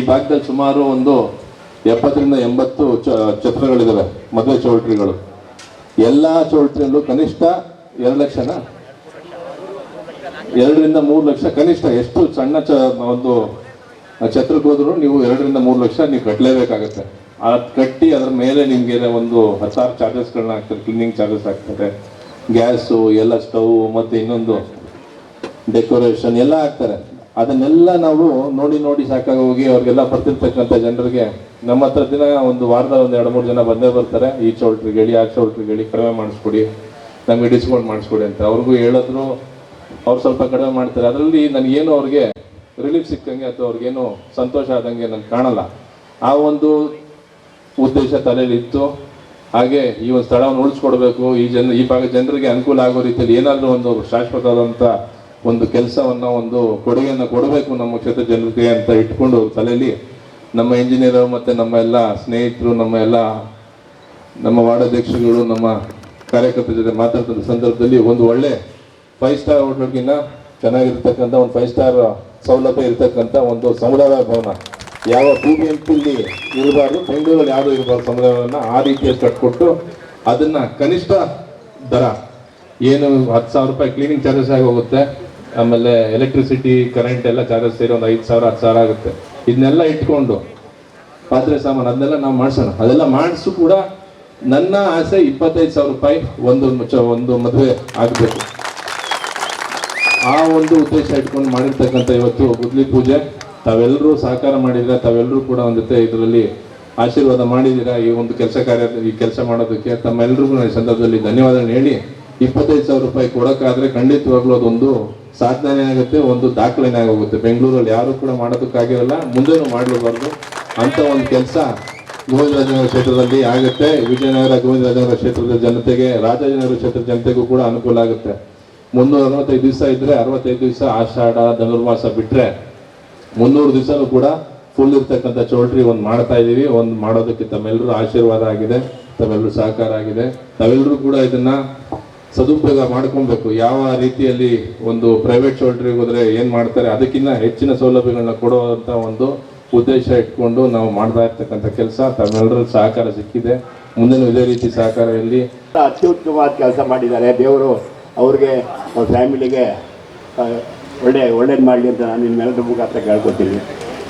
ಭಾಗದಲ್ಲಿ ಸುಮಾರು ಒಂದು ಎಪ್ಪತ್ತರಿಂದ ಎಂಬತ್ತು ಚ ಛತ್ರಗಳಿದ್ದಾವೆ ಮದುವೆ ಚೌಲ್ಟ್ರಿಗಳು. ಎಲ್ಲ ಚೌಲ್ಟ್ರಿಯಲ್ಲೂ ಕನಿಷ್ಠ ಎರಡು ಲಕ್ಷನ? ಎರಡರಿಂದ ಮೂರು ಲಕ್ಷ ಕನಿಷ್ಠ. ಎಷ್ಟು ಸಣ್ಣ ಚ, ಒಂದು ಛತ್ರಕ್ಕೆ ಹೋದ್ರು ನೀವು ಎರಡರಿಂದ ಮೂರು ಲಕ್ಷ ನೀವು ಕಟ್ಟಲೇಬೇಕಾಗತ್ತೆ ಅದು ಕಟ್ಟಿ ಅದರ ಮೇಲೆ ನಿಮಗೆ ಒಂದು ಹತ್ತಾರು ಚಾರ್ಜಸ್ಗಳನ್ನ ಹಾಕ್ತಾರೆ, ಕ್ಲೀನಿಂಗ್ ಚಾರ್ಜಸ್ ಹಾಕ್ತಾರೆ. ಗ್ಯಾಸು, ಎಲ್ಲ ಸ್ಟವ್, ಮತ್ತು ಇನ್ನೊಂದು ಡೆಕೋರೇಷನ್ ಎಲ್ಲ ಹಾಕ್ತಾರೆ. ಅದನ್ನೆಲ್ಲ ನಾವು ನೋಡಿ ನೋಡಿ ಸಾಕಾಗಿ ಹೋಗಿ ಅವ್ರಿಗೆಲ್ಲ ಬರ್ತಿರ್ತಕ್ಕಂಥ ಜನರಿಗೆ ನಮ್ಮ ಹತ್ರ ದಿನ ಒಂದು ವಾರದ ಒಂದು ಎರಡು ಮೂರು ಜನ ಬಂದೇ ಬರ್ತಾರೆ. ಈ ಚೌಲ್ಟ್ರಿಗೆ ಹೇಳಿ ಆ ಚೌಲ್ಟ್ರಿಗೆ ಹೇಳಿ ಕಡಿಮೆ ಮಾಡಿಸ್ಕೊಡಿ, ನಮಗೆ ಡಿಸ್ಕೌಂಟ್ ಮಾಡಿಸ್ಕೊಡಿ ಅಂತ ಅವ್ರಿಗೂ ಹೇಳಿದ್ರು. ಅವ್ರು ಸ್ವಲ್ಪ ಕಡಿಮೆ ಮಾಡ್ತಾರೆ. ಅದರಲ್ಲಿ ನನಗೇನು ಅವ್ರಿಗೆ ರಿಲೀಫ್ ಸಿಕ್ಕಂಗೆ ಅಥವಾ ಅವ್ರಿಗೇನು ಸಂತೋಷ ಆದಂಗೆ ನನಗೆ ಕಾಣಲ್ಲ. ಆ ಒಂದು ಉದ್ದೇಶ ತಲೆಯಲ್ಲಿ ಇತ್ತು. ಹಾಗೆ ಈ ಒಂದು ಸ್ಥಳವನ್ನು ಉಳಿಸ್ಕೊಡ್ಬೇಕು. ಈ ಜನ, ಈ ಭಾಗದ ಜನರಿಗೆ ಅನುಕೂಲ ಆಗೋ ರೀತಿಯಲ್ಲಿ ಏನಾದರೂ ಒಂದು ಶಾಶ್ವತವಾದಂಥ ಒಂದು ಕೆಲಸವನ್ನು, ಒಂದು ಕೊಡುಗೆಯನ್ನು ಕೊಡಬೇಕು ನಮ್ಮ ಕ್ಷೇತ್ರ ಜನರಿಗೆ ಅಂತ ಇಟ್ಕೊಂಡು ತಲೆಯಲ್ಲಿ ನಮ್ಮ ಇಂಜಿನಿಯರು ಮತ್ತು ನಮ್ಮ ಎಲ್ಲ ಸ್ನೇಹಿತರು, ನಮ್ಮ ಎಲ್ಲ ನಮ್ಮ ವಾರ್ಡಾಧ್ಯಕ್ಷರುಗಳು, ನಮ್ಮ ಕಾರ್ಯಕರ್ತರ ಜೊತೆ ಮಾತಾಡ್ತಿದ್ದ ಸಂದರ್ಭದಲ್ಲಿ ಒಂದು ಒಳ್ಳೆ ಫೈವ್ ಸ್ಟಾರ್ ಹೋಟೆಲ್ಗಿನ್ನ ಚೆನ್ನಾಗಿರ್ತಕ್ಕಂಥ, ಒಂದು ಫೈವ್ ಸ್ಟಾರ್ ಸೌಲಭ್ಯ ಇರತಕ್ಕಂಥ ಒಂದು ಸಮುದಾಯ ಭವನ. ಯಾವ ಬಿ ಎಂ ಪಿಲಿ ಇರಬಾರ್ದು, ಬೆಂಗಳೂರಲ್ಲಿ ಯಾರು ಇರಬಾರ್ದು ಸಮುದಾಯವನ್ನು ಆ ರೀತಿಯಲ್ಲಿ ಕಟ್ಕೊಟ್ಟು ಅದನ್ನು ಕನಿಷ್ಠ ದರ. ಏನು ಹತ್ತು ಸಾವಿರ ರೂಪಾಯಿ ಕ್ಲೀನಿಂಗ್ ಚಾರ್ಜಸ್ ಆಗಿ ಹೋಗುತ್ತೆ. ಆಮೇಲೆ ಎಲೆಕ್ಟ್ರಿಸಿಟಿ ಕರೆಂಟ್ ಎಲ್ಲ ಚಾರ್ಜಸ್ ಸೇರಿ ಒಂದು ಐದು ಸಾವಿರ ಹತ್ತು ಸಾವಿರ ಆಗುತ್ತೆ. ಇದನ್ನೆಲ್ಲ ಇಟ್ಕೊಂಡು ಪಾತ್ರೆ ಸಾಮಾನು ಅದನ್ನೆಲ್ಲ ನಾವು ಮಾಡಿಸೋಣ. ಅದೆಲ್ಲ ಮಾಡಿಸು ಕೂಡ ನನ್ನ ಆಸೆ ಇಪ್ಪತ್ತೈದು ಸಾವಿರ ರೂಪಾಯಿ ಒಂದು ಒಂದು ಮದುವೆ ಆಗಬೇಕು. ಆ ಒಂದು ಉದ್ದೇಶ ಇಟ್ಕೊಂಡು ಮಾಡಿರ್ತಕ್ಕಂಥ ಇವತ್ತು ಗುದ್ಲಿ ಪೂಜೆ. ತಾವೆಲ್ಲರೂ ಸಹಕಾರ ಮಾಡಿದ್ರೆ ತಾವೆಲ್ಲರೂ ಕೂಡ ಒಂದು ಜೊತೆ ಇದರಲ್ಲಿ ಆಶೀರ್ವಾದ ಮಾಡಿದ್ದೀರಾ? ಈ ಒಂದು ಕೆಲಸ ಕಾರ್ಯ ಈ ಕೆಲಸ ಮಾಡೋದಕ್ಕೆ ತಮ್ಮೆಲ್ಲರಿಗೂ ನಾನು ಸಂದರ್ಭದಲ್ಲಿ ಧನ್ಯವಾದಗಳನ್ನ ಹೇಳಿ ಇಪ್ಪತ್ತೈದು ಸಾವಿರ ರೂಪಾಯಿ ಕೊಡೋಕ್ಕಾದರೆ ಖಂಡಿತವಾಗ್ಲೂ ಅದೊಂದು ಸಾಧನೆ ಆಗುತ್ತೆ, ಒಂದು ದಾಖಲೆನೇ ಆಗೋಗುತ್ತೆ. ಬೆಂಗಳೂರಲ್ಲಿ ಯಾರು ಕೂಡ ಮಾಡೋದಕ್ಕಾಗಿರಲ್ಲ, ಮುಂದೆನೂ ಮಾಡಲೂಬಾರ್ದು. ಅಂತ ಒಂದು ಕೆಲಸ ಗೋವಿಂದರಾಜನಗರ ಕ್ಷೇತ್ರದಲ್ಲಿ ಆಗುತ್ತೆ. ವಿಜಯನಗರ ಗೋವಿಂದರಾಜನಗರ ಕ್ಷೇತ್ರದ ಜನತೆಗೆ, ರಾಜಾಜನಗರ ಕ್ಷೇತ್ರದ ಜನತೆಗೂ ಕೂಡ ಅನುಕೂಲ ಆಗುತ್ತೆ. ಮುನ್ನೂರ ಅರವತ್ತೈದು ದಿವಸ ಇದ್ರೆ ಅರವತ್ತೈದು ದಿವಸ ಆಷಾಢ, ಧನುರ್ಮಾಸ ಬಿಟ್ಟರೆ ಮುನ್ನೂರು ದಿವಸನೂ ಕೂಡ ಫುಲ್ ಇರ್ತಕ್ಕಂಥ ಚೌಲ್ಟ್ರಿ ಒಂದು ಮಾಡ್ತಾ ಇದ್ದೀವಿ ಒಂದು ಮಾಡೋದಕ್ಕೆ ತಮ್ಮೆಲ್ಲರೂ ಆಶೀರ್ವಾದ ಆಗಿದೆ, ತಮ್ಮೆಲ್ಲರೂ ಸಹಕಾರ ಆಗಿದೆ. ತಾವೆಲ್ಲರೂ ಕೂಡ ಇದನ್ನ ಸದುಪಯೋಗ ಮಾಡ್ಕೊಬೇಕು ಯಾವ ರೀತಿಯಲ್ಲಿ ಒಂದು ಪ್ರೈವೇಟ್ ಶೋಲ್ಡ್ರಿಗೆ ಹೋದರೆ ಏನು ಮಾಡ್ತಾರೆ, ಅದಕ್ಕಿಂತ ಹೆಚ್ಚಿನ ಸೌಲಭ್ಯಗಳನ್ನ ಕೊಡುವಂತ ಒಂದು ಉದ್ದೇಶ ಇಟ್ಕೊಂಡು ನಾವು ಮಾಡ್ತಾ ಇರ್ತಕ್ಕಂಥ ಕೆಲಸ. ತಮ್ಮೆಲ್ಲರೂ ಸಹಕಾರ ಸಿಕ್ಕಿದೆ. ಮುಂದಿನ ಇದೇ ರೀತಿ ಸಹಕಾರ ಇಲ್ಲಿ ಅತ್ಯುತ್ತಮವಾದ ಕೆಲಸ ಮಾಡಿದ್ದಾರೆ. ದೇವರು ಅವ್ರಿಗೆ ಅವ್ರ ಫ್ಯಾಮಿಲಿಗೆ ಒಳ್ಳೆ, ಒಳ್ಳೇದು ಮಾಡಲಿ ಅಂತ ನಾನು ನಿಮ್ಮೆಲ್ಲರ ಮುಖಾಂತರ ಕೇಳ್ಕೊತೀನಿ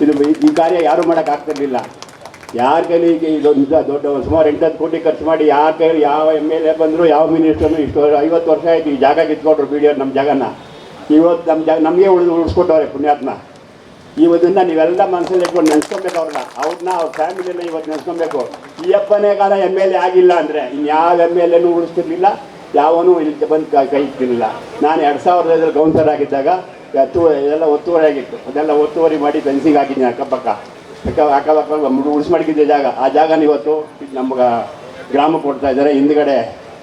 ಇದು ಈ ಕಾರ್ಯ ಯಾರು ಮಾಡೋಕ್ಕಾಗ್ತಿರ್ಲಿಲ್ಲ ಯಾರ ಕೈಲಿ ಈಗ ಇದೊಂದು ದೊಡ್ಡ ಸುಮಾರು ಎಂಟತ್ತು ಕೋಟಿ ಖರ್ಚು ಮಾಡಿ ಯಾರ ಕೈಲಿ ಯಾವ ಎಂ ಎಲ್ ಎ ಬಂದರು, ಯಾವ ಮಿನಿಸ್ಟರ್ನು ಇಷ್ಟು ಐವತ್ತು ವರ್ಷ ಆಯಿತು ಈ ಜಾಗ ಕಿತ್ಕೊಂಡ್ರು ಬಿ ಡಿ ನಮ್ಮ ಜಾಗನ. ಇವತ್ತು ನಮ್ಮ ಜಾಗ, ನಮಗೆ ಉಳಿದು ಉಳಿಸ್ಕೊಟ್ಟವ್ರೆ ಪುಣ್ಯಾತ್ಮ. ಇವತ್ತಿಂದ ನೀವೆಲ್ಲ ಮನಸ್ಸಲ್ಲಿ ಇಟ್ಕೊಂಡು ನೆನೆಸ್ಕೊಬೇಕು ಅವ್ರನ್ನ. ಅವ್ರನ್ನ, ಅವ್ರ ಫ್ಯಾಮಿಲಿನ ಇವತ್ತು ನೆನೆಸ್ಕೊಬೇಕು. ಈ ಅಪ್ಪನೇ ಕಾಲ ಎಂ ಎಲ್ ಎ ಆಗಿಲ್ಲ ಅಂದರೆ ಇನ್ಯಾವ ಎಂ ಎಲ್ ಎನೂ ಉಳಿಸ್ತಿರ್ಲಿಲ್ಲ, ಯಾವನೂ ಇಲ್ಲಿ ಬಂದು ಕೈ ಇಟ್ಟಿರಲಿಲ್ಲ. ನಾನು ಎರಡು ಸಾವಿರದ ಐದರಲ್ಲಿ ಕೌನ್ಸರ್ ಆಗಿದ್ದಾಗ ಹತ್ತು ಇದೆಲ್ಲ ಒತ್ತುವರಿ ಆಗಿತ್ತು. ಅದೆಲ್ಲ ಒತ್ತುವರಿ ಮಾಡಿ ಫೆನ್ಸಿಂಗ್ ಹಾಕಿದ್ದೀನಿ ಅಕ್ಕಪಕ್ಕ. ಅಕ್ಕಪಕ್ಕ ಉಳಿಸಿ ಮಡಗಿದ್ದೆ ಜಾಗ. ಆ ಜಾಗನ ಇವತ್ತು ನಮ್ಗೆ ಗ್ರಾಮಕ್ಕೆ ಕೊಡ್ತಾ ಇದ್ದಾರೆ. ಹಿಂದ್ಗಡೆ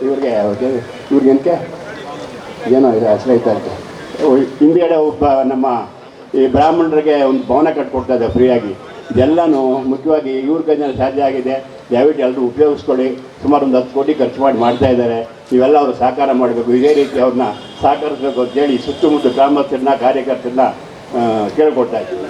ಇವ್ರಿಗೆ ಇವ್ರಿಗೆ ಏನಕ್ಕೆ? ಏನೋ ಇದೆ ಐತಾ ಇತ್ತು ಹಿಂದ್ಗಡೆ ಒಬ್ಬ ನಮ್ಮ ಈ ಬ್ರಾಹ್ಮಣರಿಗೆ ಒಂದು ಭವನ ಕಟ್ಕೊಡ್ತಾ ಇದೆ ಫ್ರೀಯಾಗಿ. ಇದೆಲ್ಲನೂ ಮುಖ್ಯವಾಗಿ ಇವ್ರ ಕೈನಲ್ಲಿ ಸಾಧ್ಯ ಆಗಿದೆ. ದಯವಿಟ್ಟು ಎಲ್ಲರೂ ಉಪಯೋಗಿಸ್ಕೊಳ್ಳಿ. ಸುಮಾರು ಒಂದು ಹತ್ತು ಕೋಟಿ ಖರ್ಚು ಮಾಡಿ ಮಾಡ್ತಾ ಇದ್ದಾರೆ. ಇವೆಲ್ಲ ಅವರು ಸಹಕಾರ ಮಾಡಬೇಕು. ಇದೇ ರೀತಿ ಅವ್ರನ್ನ ಸಹಕರಿಸಬೇಕು ಅಂತೇಳಿ ಸುತ್ತಮುತ್ತ ಗ್ರಾಮಸ್ಥರನ್ನ, ಕಾರ್ಯಕರ್ತರನ್ನ ಕೇಳ್ಕೊಡ್ತಾ ಇದ್ದೀವಿ.